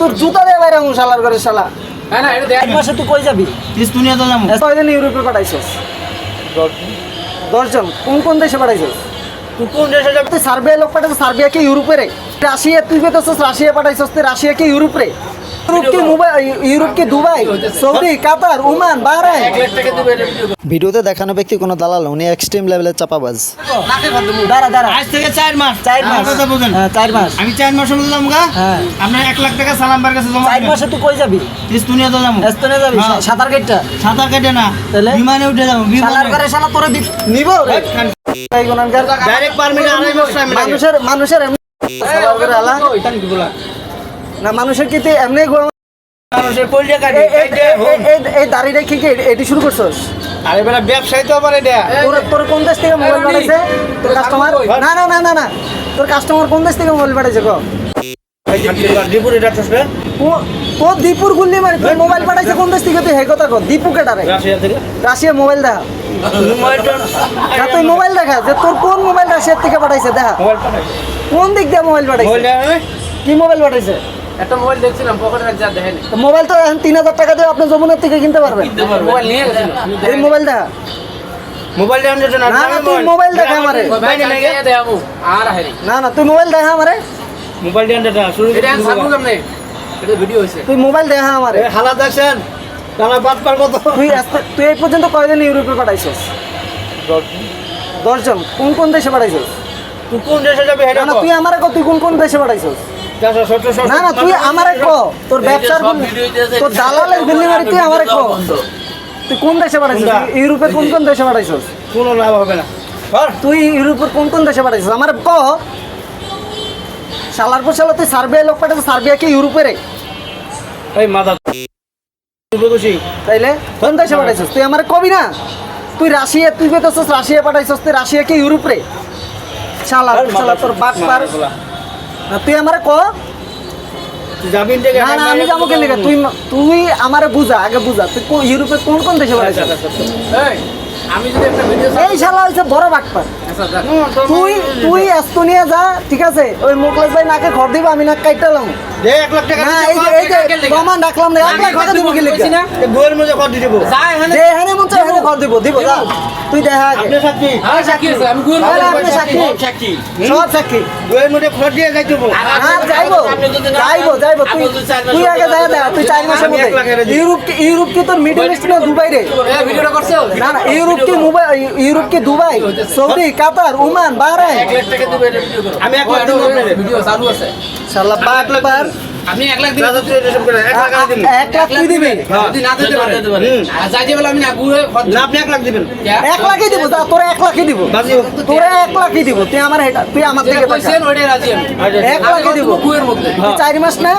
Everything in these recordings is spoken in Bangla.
তোর জুতা দেয় বাইরে আমি শালার ঘরে শালা। হ্যাঁ না এটা দেখ। এক মাসে তুই কই যাবি? দুনিয়া তো যাব। কয়দিন ইউরোপে পাঠাইছস? দশজন। কোন কোন দেশে পাঠাইছস? তুই কোন দেশে যাবি? তুই সার্বিয়া লোক পাঠাইছিস সার্বিয়াকে ইউরোপে রে? রাশিয়া তুই পেতেছিস রাশিয়া পাঠাইছস তুই রাশিয়াকে ইউরোপ রে? ইউরোপ কি মুম্বাই ইউরোপ কি Dubai Saudi Qatar Oman Bahrain. ভিডিওতে দেখানো ব্যক্তি কোনো দালাল উনি এক্সট্রিম লেভেলের চাপাবাজ। দাঁড়া দাঁড়া। আজ থেকে চার মাস। চার মাস। কথা হ্যাঁ চার মাস। আমি চার মধ্যে যাব গা হ্যাঁ। আপনার এক লাখ টাকা সালাম বার কাছে জমা চার মাসে তুই কই যাবি? তিস তো যাব এস্তোনিয়া যাবি? হ্যাঁ। সাঁতার কাটটা সাঁতার কেটে না। তাহলে? বিমানে উঠে যাব। শালার করে শালা তোরে নিব? ডাইরেক্ট পারমিট আড়াই মাস টাইম লাগে মানুষের মানুষের না মানুষের কি এমনি গো- মানুষের এই- দাড়ি রেখে কি এটি শুরু করছস? আরে বেটা ব্যবসায়ী তো আবার এটা। তোর তোর কোন দেশ থেকে মোবাইল পাঠাইছে তোর কাস্টমার না না না না না। তোর কাস্টমার কোন দেশ থেকে মোবাইল পাঠাইছে গো ডিপুর এটা ও- দীপুর গুল্লি মারি তোর মোবাইল পাঠাইছে কোন দেশ থেকে তুই? হে কথা কর দীপু কেটারে রাশিয়া থেকে। রাশিয়া মোবাইল দেখা। না তুই মোবাইল দেখা যে তোর কোন মোবাইল রাশিয়ার থেকে পাঠাইছে দেখা। মোবাইল কোন দিক দিয়ে মোবাইল পাঠাইছে কি মোবাইল পাঠাইছে একটা মোবাইল দেখছিলাম পকেটে দেখেনি। তো মোবাইল তো এখন তিন হাজার টাকা দিয়ে আপনি যমুনার থেকে কিনতে পারবেন। মোবাইল নিয়ে গেছিল এই মোবাইল দেখা মোবাইলটা আনতে না না, তুই মোবাইল। দেখা আমারে। আর হেরি না না তুই মোবাইল দেখা আমারে। শুরু এটা এটা ভিডিও হইছে তুই মোবাইল দেখা আমারে। হালা দেখছেন? তারা বাদ পার কত তুই তুই এই পর্যন্ত কয়দিন ইউরোপে পাঠাইছস? দশজন কোন কোন দেশে পাঠাইছিস? তুই কোন দেশে যাবে না তুই আমারে ক তুই কোন কোন দেশে পাঠাইছস? না না তুই আমারে ক। তোর ব্যবসার তোর দালালের মারি তুই আমারে ক। তুই কোন দেশে পাঠাইছস? কোনটা? ইউরোপের কোন কোন দেশে পাঠাইছস? কোনো লাভ হবে না। তুই ইউরোপের কোন কোন দেশে পাঠাইছিস? আমার ক। শালার পর শালা তুই সার্বিয়া লোক পাঠাইছিস সার্বিয়া কি ইউরোপে রে? এই খুশি? তাইলে? কোন দেশে পাঠাইছিস? তুই আমার কবি না? তুই রাশিয়া তুই পেতেছিস রাশিয়া পাঠাইছিস তুই রাশিয়া কি ইউরোপ শালা শালা তোর বাপ পার না, তুই আমারে ক? তুই না না আমি যাব কেন তুই তুই আমারে বুঝা আগে বুঝা। তুই কো- ইউরোপে কোন কোন দেশে পাঠাইছিস এই আমি যদি একটা ভিডিও এই শালা হইছে বড় বাটপার। আচ্ছা তুই তুই এস্তোনিয়া যা ঠিক আছে? ওই মোকলেশ ভাই নাকে ঘর দিব আমি নাক কাইটালাম দে এক লাখ টাকা না এই যে এই যে টাকা লেগে। প্রমাণ রাখলাম না এক লাখ টাকা দিব কি? লিখা না এই মধ্যে কত দিব। যা এখানে এখানে মন চায় এখানে ঘর দিব দিব যা। তুই দেখা আপনি সাক্ষী? হ্যাঁ সাক্ষী আছে আমি গুগল তাহলে আপনি সাক্ষী। সাক্ষী? সব সাক্ষী। বইয়ের মধ্যে ফট দিয়ে যাই দেবো না যাইবো যাইবো। যাইবো তুই তুই আগে যা দেখা তুই চার মাসের মধ্যে। ইউরোপ কি ইউরোপ কি তোর মিডল ইস্ট না দুবাই রে? এই ভিডিওটা করছ? না না ইউরোপ কি মুম্বাই ইউরোপ কি Dubai? Saudi Qatar Oman Bahrain? এক লাখ টাকা দেবে আমি এক লাখ দিব ভিডিও চালু আছে। শালা বাট পার লাখ দিন দাদা তুই এটা সব করে এক লাখ দিব। এক লাখ তুই দিবি? যদি না দিতে পারে। হুম। আর যাই বলে আমি না না আপনি এক লাখ দিবেন। এক লাখই দিব যা তোরা এক লাখই দিব। তোরা এক লাখই দিব তুই আমার এটা তুই আমার থেকে কইছেন ওইটাই রাজি এক লাখই দিব। গুয়ের মধ্যে? চার মাস না?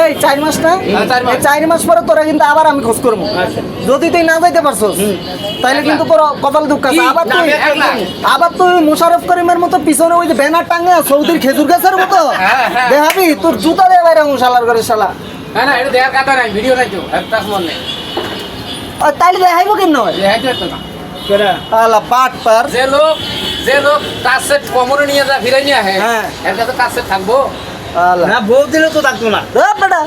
এই চার মাস না? চার মাস। পরে তোরা কিন্তু আবার আমি খোঁজ করব। যদি তুই না যাইতে পারছস তাহলে কিন্তু তোর কপাল দুঃখ আছে। আবার তুই আমি এক লাখ। আবার তুই মুশারফ করিমের মতো পিছনে ওই যে ব্যানার টাঙ্গে সৌদির খেজুর গাছের মতো? হ্যাঁ, হ্যাঁ। দেখাবি? তোর জুতা দিয়ে বাইরে শালার করে শালা না এটা দেখার কথা নাই ভিডিও নাই তো একটা মন নেই। আর তাইলে দেখাইবো কেন নয়? দেখাইতে পারতো না। আলা পাট পার। যে লোক যে লোক কাছেট কোমরে নিয়ে যা ফিরে নিয়ে আহে হ্যাঁ। এর কাছে কাছেট থাকব। আলা। না বউ দিলে তো থাকতো না। বেটা